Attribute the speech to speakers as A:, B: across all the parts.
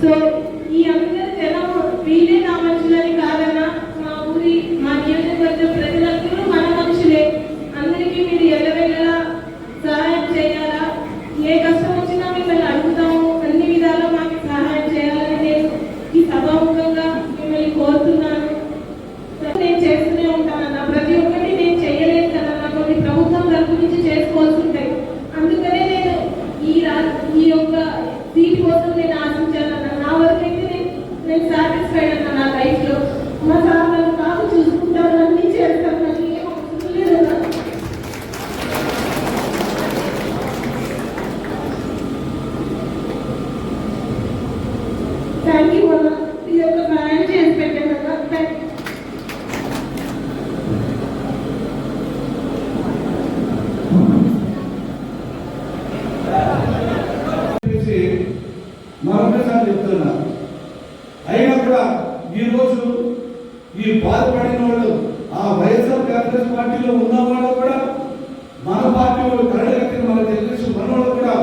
A: So చెప్తున్నారు. అయినా కూడా ఈరోజు ఈ బాధపడిన వాళ్ళు ఆ వైఎస్ఆర్ కాంగ్రెస్ పార్టీలో ఉన్న వాళ్ళు కూడా మన పార్టీ వాళ్ళు కరడగట్టిన మన తెలుగుదేశం మన వాళ్ళు కూడా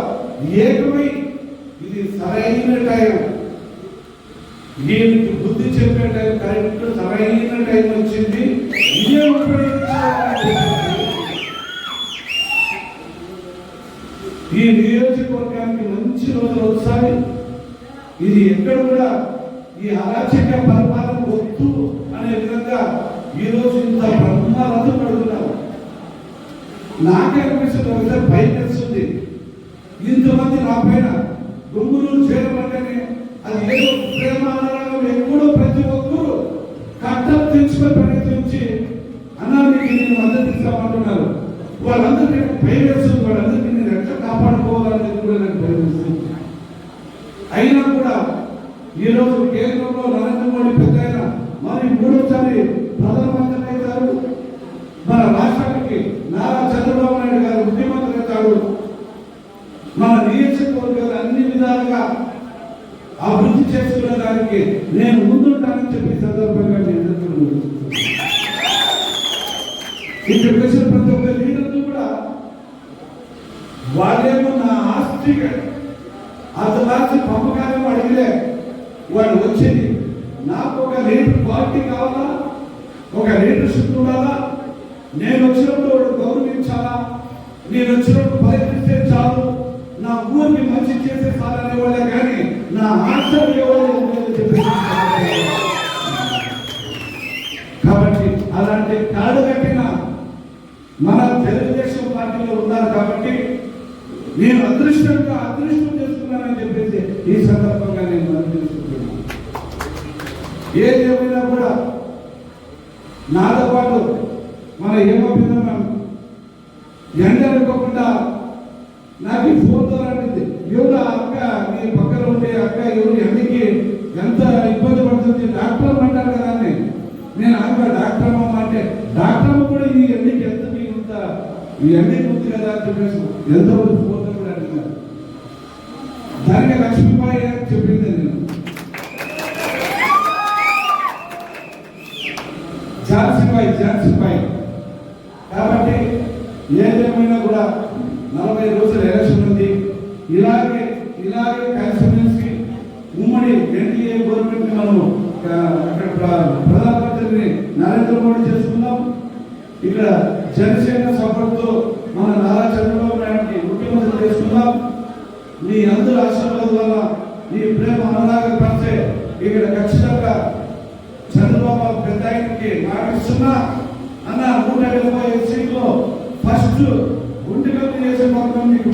A: ఏకమై ఇది సరైన టైం. దీనికి బుద్ధి చెప్పే టైం కరెక్ట్ సరైన టైం వచ్చింది. ఈ నియోజకవర్గానికి మంచి రోజులు వస్తాయి. ఇది ఎక్కడ కూడా ఈ అరాచక పరిపాలన వద్దు అనే విధంగా ఈ రోజు ఇంత బ్రహ్మరథం పడుతున్నారు. నాకే అనిపిస్తుంది ఒకసారి భయం వేస్తుంది. ఇంతమంది నా పైన గుంగులు చేరమంటేనే అది ఏదో ప్రేమ అనురాగం ఎప్పుడో ప్రతి ఒక్కరూ కట్టం తెచ్చుకొని ప్రయత్నించి అన్నానికి నేను మద్దతు ఇస్తామంటున్నారు. వాళ్ళందరికీ భయం వేస్తుంది వాళ్ళందరికీ నేను ఎట్లా కాపాడుకోవాలనేది కూడా నాకు భయం వేస్తుంది అయినా కూడా ఈరోజు కేంద్రంలో నరేంద్ర మోడీ పెద్ద ఆయన మరి మూడోసారి ప్రధానమంత్రి అవుతారు మన రాష్ట్రానికి నారా చంద్రబాబు నాయుడు గారు ముఖ్యమంత్రి అవుతాడు మన నియోజకవర్గాలు అన్ని విధాలుగా అభివృద్ధి చేసుకునే దానికి నేను ముందుంటానని చెప్పి సందర్భంగా నేను ఇక్కడ ఇక్కడికి ప్రతి ఒక్క లీడర్లు కూడా వాళ్ళేమో నా ఆస్తి అతలాసి పంపకాలేమో అడిగిలే వాళ్ళు వచ్చింది. నాకు ఒక లీడర్ పార్టీ కావాలా? ఒక లీడర్షిప్ ఉండాలా? నేను వచ్చినప్పుడు వాడు గౌరవించాలా? నేను వచ్చినప్పుడు ప్రయత్నిస్తే చాలు. నా ఊరికి మంచి చేసే చాలనే వాళ్ళే కానీ నా ఆశలు ఎవరు కాబట్టి అలాంటి కాడు కట్టిన మన తెలుగుదేశం పార్టీలో ఉన్నారు కాబట్టి నేను అదృష్టంగా ఏది ఏమైనా కూడా నాతో పాటు మన ఏమవుతుందన్నాం ఎండనుకోకుండా నాకు ఈ ఫోన్ ద్వారా అంటుంది ఎవరు ఆ అక్క? మీ పక్కన ఉండే అక్క ఎవరు? ఎండకి ఎంత ఇబ్బంది పడుతుంది? డాక్టర్ అంటారు కదా అని. నేను అక్క డాక్టర్ అమ్మ అంటే డాక్టర్ అమ్మ కూడా ఈ ఎండకి ఎంత మీ ఇంత ఈ ఎండకి ఉంది కదా అని చెప్పేసి ఎంత ఫోన్ కూడా అడిగారు దానికి లక్ష్మీబాయి అని చెప్పింది నేను ఝాన్సీబాయి కాబట్టి ఏదేమైనా కూడా నలభై రోజుల ఎలక్షన్ ఉంది. ఇలాగే ఇలాగే కలిసిమెలిసి ఉమ్మడి ఎన్డీఏ గవర్నమెంట్ మనం అక్కడ ప్రధానమంత్రిని నరేంద్ర మోడీ చేసుకుందాం. ఇక్కడ జనసేన సపోర్ట్తో మన నారా చంద్రబాబు నాయుడిని ముఖ్యమంత్రి చేసుకుందాం. మీ అందరి ఆశీర్వాదం వల్ల ఈ ప్రేమ అనురాగ పరిచే ఇక్కడ ఖచ్చితంగా పెద్ద ఆయనకి అన్న నూట డెబ్బై ఐదు సీట్లో ఫస్ట్ గుండెగల్లి చేసే మాత్రం మీకు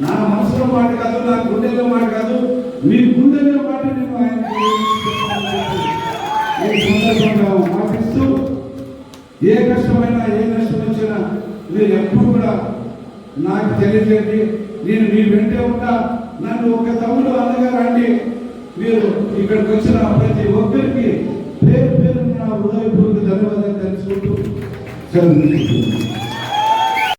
A: నా మనసులో మాట కాదు నా గుండెలో మాట కాదు మీ గుండెలో మాట నేను ఆయనకి సందర్భంగా మాటిస్తూ ఏ కష్టమైనా ఏ నష్టం వచ్చినా మీరు ఎప్పుడు కూడా నాకు తెలియజేయండి. నేను మీ వెంటే ఉంటా. నన్ను ఒక తమ్ముడు అన్నగారు మీరు ఇక్కడికి వచ్చిన ప్రతి ఒక్కరికి పేరు పేరు నా హృదయపూర్వక ధన్యవాదాలు తెలుసుకుంటూ